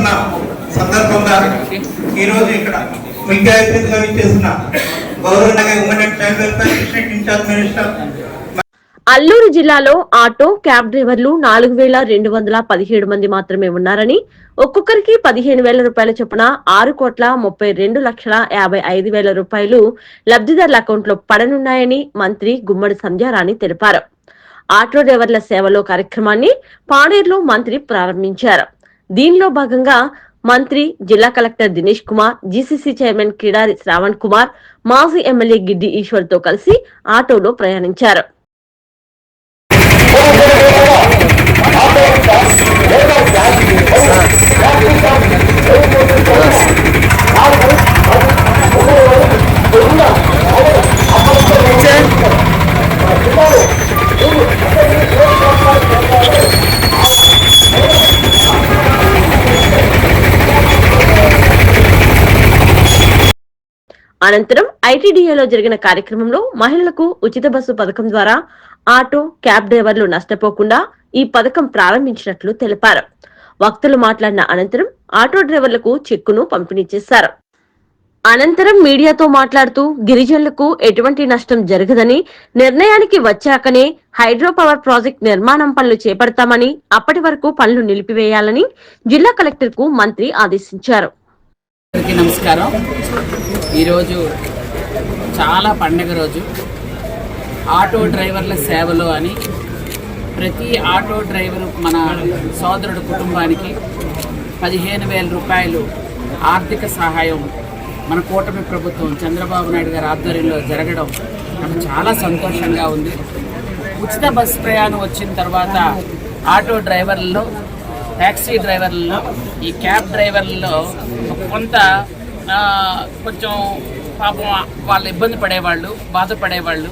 జరుపుకుంటున్న సందర్భంగా ఈరోజు ఇక్కడ ముఖ్య అతిథిగా విచ్చేసిన గౌరవ child welfare district incharge minister Alluri జిల్లాలో ఆటో క్యాబ్ డ్రైవర్లు నాలుగు వేల రెండు వందల పదిహేడు మంది మాత్రమే ఉన్నారని ఒక్కొక్కరికి పదిహేను వేల రూపాయల చొప్పున ఆరు కోట్ల ముప్పై రెండు లక్షల యాభై ఐదు వేల రూపాయలు లబ్ధిదారుల అకౌంట్లో పడనున్నాయని మంత్రి గుమ్మడి సంధ్యారాణి తెలిపారు. ఆటో డ్రైవర్ల సేవలో కార్యక్రమాన్ని పాడేరులో మంత్రి ప్రారంభించారు. దీనిలో భాగంగా మంత్రి జిల్లా collector Dinesh Kumar GCC chairman Kidari Shravan Kumar మాజీ ఎమ్మెల్యే గిడ్డి ఈశ్వర్తో కలిసి ఆటోలో ప్రయాణించారు అనంతరం ఐటీడీఏలో జరిగిన కార్యక్రమంలో మహిళలకు ఉచిత బస్సు పథకం ద్వారా ఆటో క్యాబ్ డ్రైవర్లు నష్టపోకుండా ఈ పథకం ప్రారంభించినట్లు తెలిపారు. వక్తలు మాట్లాడిన అనంతరం ఆటో డ్రైవర్లకు చెక్కును పంపిణీ చేశారు. అనంతరం మీడియాతో మాట్లాడుతూ గిరిజనులకు ఎటువంటి నష్టం జరగదని నిర్ణయానికి వచ్చాకనే హైడ్రో పవర్ ప్రాజెక్ట్ నిర్మాణం పనులు చేపడతామని అప్పటి వరకు పనులు నిలిపివేయాలని జిల్లా కలెక్టర్కు మంత్రి ఆదేశించారు. నమస్కారం. ఈరోజు చాలా పండగ రోజు. ఆటో డ్రైవర్ల సేవలు అని ప్రతి ఆటో డ్రైవరు మన సోదరుడు కుటుంబానికి పదిహేను వేల రూపాయలు ఆర్థిక సహాయం మన కూటమి ప్రభుత్వం చంద్రబాబు నాయుడు గారి ఆధ్వర్యంలో జరగడం నాకు చాలా సంతోషంగా ఉంది. ఉచిత బస్ ప్రయాణం వచ్చిన తర్వాత ఆటో డ్రైవర్లలో ట్యాక్సీ డ్రైవర్లలో ఈ క్యాబ్ డ్రైవర్లలో కొంత కొంచెం పాపం వాళ్ళు ఇబ్బంది పడేవాళ్ళు బాధపడేవాళ్ళు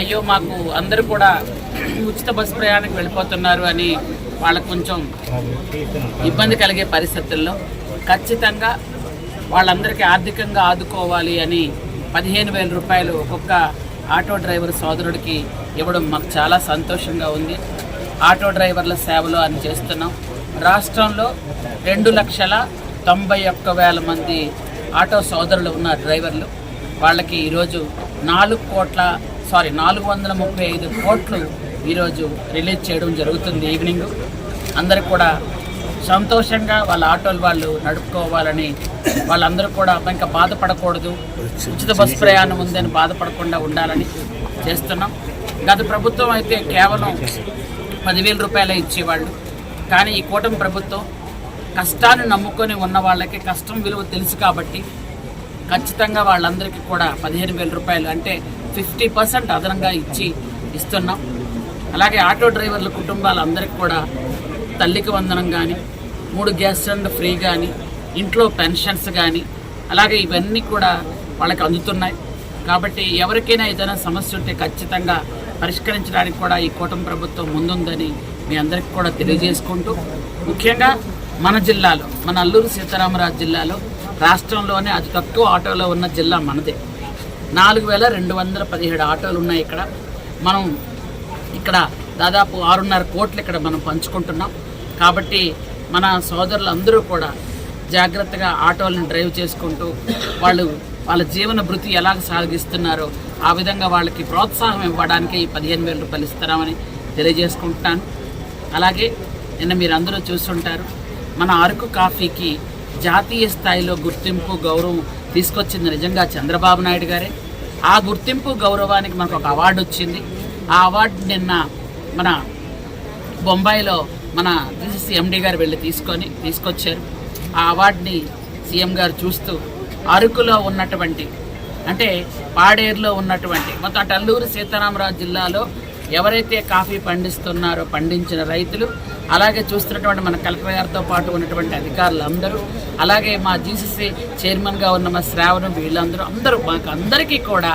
అయ్యో మాకు అందరూ కూడా ఉచిత బస్సు ప్రయాణానికి వెళ్ళిపోతున్నారు అని వాళ్ళకు కొంచెం ఇబ్బంది కలిగే పరిస్థితుల్లో ఖచ్చితంగా వాళ్ళందరికీ ఆర్థికంగా ఆదుకోవాలి అని పదిహేను వేల రూపాయలు ఒక్కొక్క ఆటో డ్రైవర్ సోదరుడికి ఇవ్వడం మాకు చాలా సంతోషంగా ఉంది. ఆటో డ్రైవర్ల సేవలు అని చేస్తున్నాం. రాష్ట్రంలో రెండు లక్షల తొంభై ఒక్క వేల మంది ఆటో సోదరులు ఉన్న డ్రైవర్లు వాళ్ళకి ఈరోజు నాలుగు కోట్ల సారీ నాలుగు వందల ముప్పై ఐదు కోట్లు ఈరోజు రిలీజ్ చేయడం జరుగుతుంది ఈవినింగ్. అందరికి కూడా సంతోషంగా వాళ్ళ ఆటోలు వాళ్ళు నడుపుకోవాలని వాళ్ళందరూ కూడా ఇంకా బాధపడకూడదు. ఉచిత బస్సు ప్రయాణం ఉందని బాధపడకుండా ఉండాలని చేస్తున్నాం. గత ప్రభుత్వం అయితే కేవలం పదివేల రూపాయలే ఇచ్చేవాళ్ళు. కానీ ఈ కూటమి ప్రభుత్వం కష్టాన్ని నమ్ముకొని ఉన్న వాళ్ళకి కష్టం విలువ తెలుసు కాబట్టి ఖచ్చితంగా వాళ్ళందరికీ కూడా పదిహేను వేల రూపాయలు అంటే ఫిఫ్టీ పర్సెంట్ అదనంగా ఇచ్చి ఇస్తున్నాం. అలాగే ఆటో డ్రైవర్ల కుటుంబాలందరికీ కూడా తల్లికి వందనం కానీ మూడు గ్యాస్ సిలిండర్ ఫ్రీ కానీ ఇంట్లో పెన్షన్స్ కానీ అలాగే ఇవన్నీ కూడా వాళ్ళకి అందుతున్నాయి. కాబట్టి ఎవరికైనా ఏదైనా సమస్య ఉంటే ఖచ్చితంగా పరిష్కరించడానికి కూడా ఈ కూటమి ప్రభుత్వం ముందుందని మీ అందరికీ కూడా తెలియజేసుకుంటూ ముఖ్యంగా మన జిల్లాలో మన అల్లూరు సీతారామరాజు జిల్లాలో రాష్ట్రంలోనే అతి తక్కువ ఆటోలో ఉన్న జిల్లా మనదే. నాలుగు వేల రెండు వందల పదిహేడు ఆటోలు ఉన్నాయి ఇక్కడ. మనం ఇక్కడ దాదాపు ఆరున్నర కోట్లు ఇక్కడ మనం పంచుకుంటున్నాం. కాబట్టి మన సోదరులందరూ కూడా జాగ్రత్తగా ఆటోలను డ్రైవ్ చేసుకుంటూ వాళ్ళు వాళ్ళ జీవన భృతి ఎలా సాగిస్తున్నారో ఆ విధంగా వాళ్ళకి ప్రోత్సాహం ఇవ్వడానికి ఈ పదిహేను వేల రూపాయలు ఇస్తామని తెలియజేసుకుంటున్నాను. అలాగే నిన్న మీరు అందరూ చూస్తుంటారు మన అరకు కాఫీకి జాతీయ స్థాయిలో గుర్తింపు గౌరవం తీసుకొచ్చింది నిజంగా చంద్రబాబు నాయుడు గారే. ఆ గుర్తింపు గౌరవానికి మనకు ఒక అవార్డు వచ్చింది. ఆ అవార్డు నిన్న మన బొంబాయిలో మన డిసిసి ఎండి గారు వెళ్ళి తీసుకొని తీసుకొచ్చారు. ఆ అవార్డుని సీఎం గారు చూస్తూ అరకులో ఉన్నటువంటి అంటే పాడేరులో ఉన్నటువంటి మొత్తం అటు అల్లూరు సీతారామరాజు జిల్లాలో ఎవరైతే కాఫీ పండిస్తున్నారో పండించిన రైతులు అలాగే చూస్తున్నటువంటి మన కలెక్టర్ గారితో పాటు ఉన్నటువంటి అధికారులు అందరూ అలాగే మా జీసీసీ చైర్మన్గా ఉన్న మా శ్రావణం వీళ్ళందరూ అందరూ మాకు అందరికీ కూడా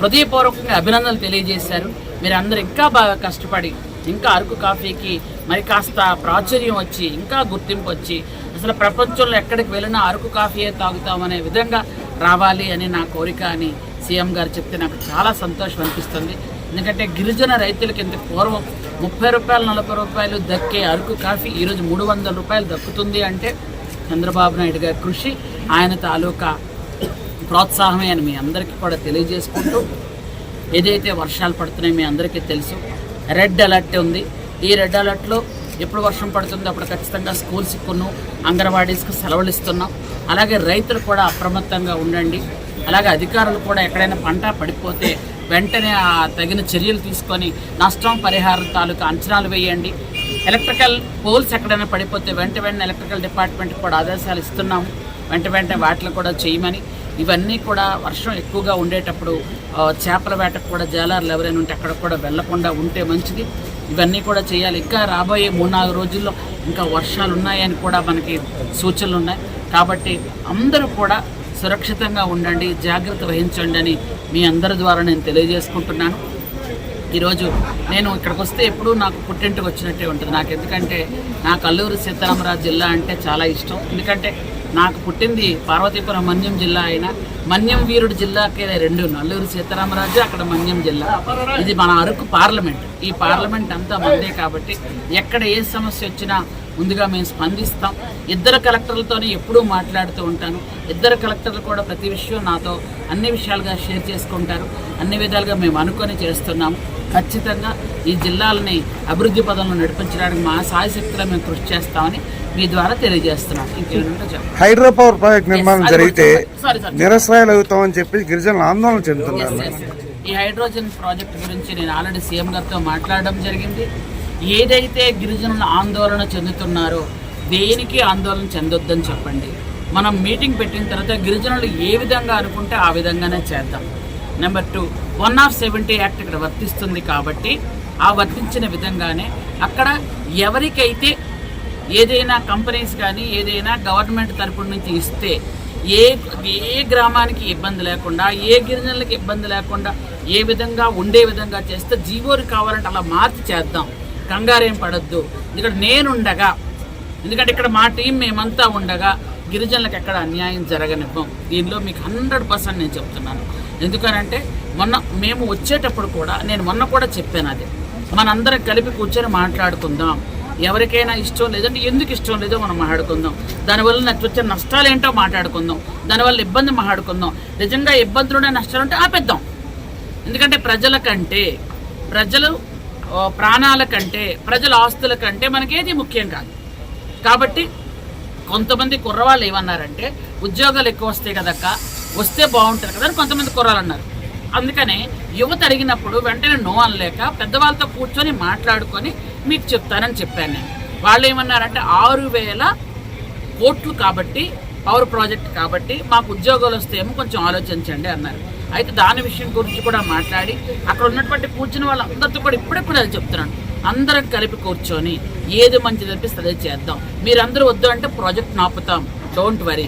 హృదయపూర్వకంగా అభినందనలు తెలియజేశారు. మీరు అందరూ ఇంకా బాగా కష్టపడి ఇంకా అరకు కాఫీకి మరి కాస్త ప్రాచుర్యం వచ్చి ఇంకా గుర్తింపు వచ్చి అసలు ప్రపంచంలో ఎక్కడికి వెళ్ళినా అరకు కాఫీయే తాగుతామనే విధంగా రావాలి అని నా కోరిక అని సీఎం గారు చెప్తే నాకు చాలా సంతోషం అనిపిస్తుంది. ఎందుకంటే గిరిజన రైతులకు ఇంత పూర్వం ముప్పై రూపాయలు నలభై రూపాయలు దక్కే అరకు కాఫీ ఈరోజు మూడు వందల రూపాయలు దక్కుతుంది అంటే చంద్రబాబు నాయుడు గారి కృషి ఆయన తాలూకా ప్రోత్సాహమే అని మీ అందరికీ కూడా తెలియజేసుకుంటూ ఏదైతే వర్షాలు పడుతున్నాయో మీ అందరికీ తెలుసు. రెడ్ అలర్ట్ ఉంది. ఈ రెడ్ అలర్ట్లో ఎప్పుడు వర్షం పడుతుందో అప్పుడు ఖచ్చితంగా స్కూల్స్కి కొను అంగన్వాడీస్కి సెలవులు ఇస్తున్నాం. అలాగే రైతులు కూడా అప్రమత్తంగా ఉండండి. అలాగే అధికారులు కూడా ఎక్కడైనా పంట పడిపోతే వెంటనే ఆ తగిన చర్యలు తీసుకొని నష్టం పరిహారం తాలూకా అంచనాలు వేయండి. ఎలక్ట్రికల్ పోల్స్ ఎక్కడైనా పడిపోతే వెంట వెంటనే ఎలక్ట్రికల్ డిపార్ట్మెంట్ కూడా ఆదేశాలు ఇస్తున్నాము. వెంట వెంటనే వాటిని కూడా చేయమని. ఇవన్నీ కూడా వర్షం ఎక్కువగా ఉండేటప్పుడు చేపల వేటకు కూడా జాలార్లు ఎవరైనా ఉంటే అక్కడ కూడా వెళ్ళకుండా ఉంటే మంచిది. ఇవన్నీ కూడా చేయాలి. ఇంకా రాబోయే మూడు నాలుగు రోజుల్లో ఇంకా వర్షాలు ఉన్నాయని కూడా మనకి సూచనలు ఉన్నాయి. కాబట్టి అందరూ కూడా సురక్షితంగా ఉండండి జాగ్రత్త వహించండి అని మీ అందరి ద్వారా నేను తెలియజేసుకుంటున్నాను. ఈరోజు నేను ఇక్కడికి వస్తే ఎప్పుడూ నాకు పుట్టింటికి వచ్చినట్టే ఉంటుంది. నాకు ఎందుకంటే నాకు అల్లూరు సీతారామరాజు జిల్లా అంటే చాలా ఇష్టం. ఎందుకంటే నాకు పుట్టింది పార్వతీపురం మన్యం జిల్లా అయినా మన్యం వీరుడు జిల్లాకే రెండు అల్లూరు సీతారామరాజు అక్కడ మన్యం జిల్లా. ఇది మన అరకు పార్లమెంట్. ఈ పార్లమెంట్ అంతా మందే కాబట్టి ఎక్కడ ఏ సమస్య వచ్చినా ముందుగా మేము స్పందిస్తాం. ఇద్దరు కలెక్టర్లతోనే ఎప్పుడూ మాట్లాడుతూ ఉంటాను. ఇద్దరు కలెక్టర్లు కూడా ప్రతి విషయం నాతో అన్ని విషయాలుగా షేర్ చేసుకుంటారు. అన్ని విధాలుగా మేము అనుకొని చేస్తున్నాము ఖచ్చితంగా ఈ జిల్లాలని అభివృద్ధి పదంలో నడిపించడానికి మా సాయశక్తిలో మేము కృషి చేస్తామని మీ ద్వారా తెలియజేస్తున్నాం. ఇంకేమంటే హైడ్రో పవర్ ప్రాజెక్ట్ నిర్మాణం జరిగితే అవుతామని చెప్పి గిరిజనులు ఆందోళన చెందుతున్నారు. ఈ హైడ్రోజన్ ప్రాజెక్ట్ గురించి నేను ఆల్రెడీ సీఎం గారితో మాట్లాడడం జరిగింది. ఏదైతే గిరిజనులు ఆందోళన చెందుతున్నారో దేనికి ఆందోళన చెందొద్దని చెప్పండి. మనం మీటింగ్ పెట్టిన తర్వాత గిరిజనులు ఏ విధంగా అనుకుంటే ఆ విధంగానే చేద్దాం. Number two one of seventy act ఇక్కడ వర్తిస్తుంది కాబట్టి ఆ వర్తించిన విధంగానే అక్కడ ఎవరికైతే ఏదైనా కంపెనీస్ కానీ ఏదైనా గవర్నమెంట్ తరపు నుంచి ఇస్తే ఏ ఏ గ్రామానికి ఇబ్బంది లేకుండా ఏ గిరిజనులకు ఇబ్బంది లేకుండా ఏ విధంగా ఉండే విధంగా చేస్తే జీవోలు కావాలంటే అలా మార్చి చేద్దాం. కంగారేం పడద్దు. ఇక్కడ నేనుండగా ఎందుకంటే ఇక్కడ మా టీం మేమంతా ఉండగా గిరిజనులకు ఎక్కడ అన్యాయం జరగనివ్వం. దీనిలో మీకు హండ్రెడ్ పర్సెంట్ నేను చెప్తున్నాను. ఎందుకనంటే మొన్న మేము వచ్చేటప్పుడు కూడా నేను మొన్న కూడా చెప్పాను అది. మనందరం కలిపి కూర్చొని మాట్లాడుకుందాం. ఎవరికైనా ఇష్టం లేదంటే ఎందుకు ఇష్టం లేదో మనం మాట్లాడుకుందాం. దానివల్ల నాకు వచ్చే నష్టాలు ఏంటో మాట్లాడుకుందాం. దానివల్ల ఇబ్బంది మాట్లాడుకుందాం. నిజంగా ఇబ్బందులు నష్టాలు ఉంటే ఆపేద్దాం. ఎందుకంటే ప్రజల కంటే ప్రజలు ప్రాణాల కంటే ప్రజల ఆస్తుల కంటే మనకేది ముఖ్యం కాదు. కాబట్టి కొంతమంది కుర్రవాళ్ళు ఏమన్నారంటే ఉద్యోగాలు ఎక్కువ వస్తాయి కదక్క వస్తే బాగుంటుంది కదా అని కొంతమంది కుర్రాలు అన్నారు. అందుకనే యువత అడిగినప్పుడు వెంటనే నో అనలేక పెద్దవాళ్ళతో కూర్చొని మాట్లాడుకొని మీకు చెప్తానని చెప్పాను నేను. వాళ్ళు ఏమన్నారంటే ఆరు వేల కోట్లు కాబట్టి పవర్ ప్రాజెక్ట్ కాబట్టి మాకు ఉద్యోగాలు వస్తే ఏమో కొంచెం ఆలోచించండి అన్నారు. అయితే దాని విషయం గురించి కూడా మాట్లాడి అక్కడ ఉన్నటువంటి కూర్చుని వాళ్ళందరితో కూడా ఇప్పుడెప్పుడు కూడా అది చెప్తున్నాను. అందరం కలిపి కూర్చొని ఏది మంచిది అనిపిస్తే అదే చేద్దాం. మీరందరూ వద్దు అంటే ప్రాజెక్ట్ నాపుతాం. డోంట్ వరీ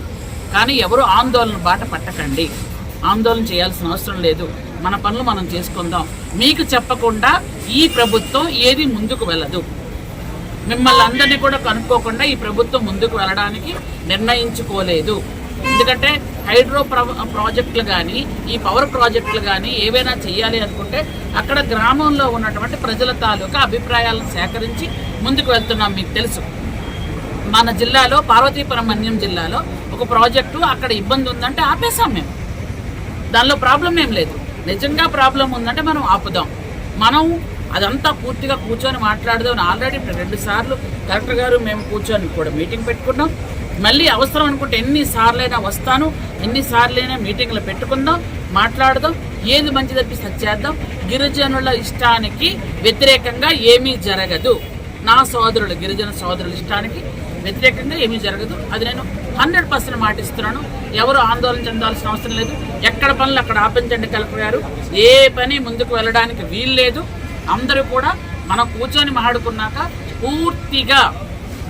కానీ ఎవరు ఆందోళన బాట పట్టకండి. ఆందోళన చేయాల్సిన అవసరం లేదు. మన పనులు మనం చేసుకుందాం. మీకు చెప్పకుండా ఈ ప్రభుత్వం ఏది ముందుకు వెళ్ళదు. మిమ్మల్ని అందరినీ కూడా కనుక్కోకుండా ఈ ప్రభుత్వం ముందుకు వెళ్ళడానికి నిర్ణయించుకోలేదు. ఎందుకంటే హైడ్రో ప్రాజెక్టులు కానీ ఈ పవర్ ప్రాజెక్టులు కానీ ఏవైనా చేయాలి అనుకుంటే అక్కడ గ్రామంలో ఉన్నటువంటి ప్రజల తాలూకా అభిప్రాయాలను సేకరించి ముందుకు వెళ్తున్నాం మీకు తెలుసు. మన జిల్లాలో పార్వతీపురం మన్యం జిల్లాలో ఒక ప్రాజెక్టు అక్కడ ఇబ్బంది ఉందంటే ఆపేసాం మేము. దానిలో ప్రాబ్లం ఏం లేదు. నిజంగా ప్రాబ్లం ఉందంటే మనం ఆపుదాం. మనం అదంతా పూర్తిగా కూర్చొని మాట్లాడదాం ఆల్రెడీ రెండు సార్లు కలెక్టర్ గారు మేము కూర్చొని కూడా మీటింగ్ పెట్టుకున్నాం. మళ్ళీ అవసరం అనుకుంటే ఎన్నిసార్లైనా వస్తాను ఎన్నిసార్లైనా మీటింగ్లు పెట్టుకుందాం మాట్లాడదాం ఏది మంచిది అనిపిస్తే అది చేద్దాం. గిరిజనుల ఇష్టానికి వ్యతిరేకంగా ఏమీ జరగదు. నా సోదరులు గిరిజన సోదరుల ఇష్టానికి వ్యతిరేకంగా ఏమీ జరగదు. అది నేను హండ్రెడ్ పర్సెంట్ మాటిస్తున్నాను. ఎవరు ఆందోళన చెందాల్సిన అవసరం లేదు. ఎక్కడ పనులు అక్కడ ఆపించండి కలెక్టర్ గారు ఏ పని ముందుకు వెళ్ళడానికి వీల్లేదు. అందరూ కూడా మనం కూర్చొని మాట్లాడుకున్నాక పూర్తిగా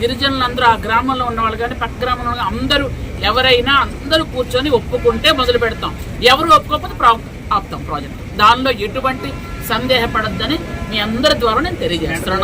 గిరిజనులందరూ ఆ గ్రామంలో ఉన్నవాళ్ళు కానీ పక్క గ్రామంలో అందరూ ఎవరైనా అందరూ కూర్చొని ఒప్పుకుంటే మొదలు పెడతాం. ఎవరు ఒప్పుకోకపోతే ప్రా ఆపుతాం ప్రాజెక్ట్ దానిలో ఎటువంటి సందేహపడద్దని మీ అందరి ద్వారా నేను తెలియజేస్తున్నాను.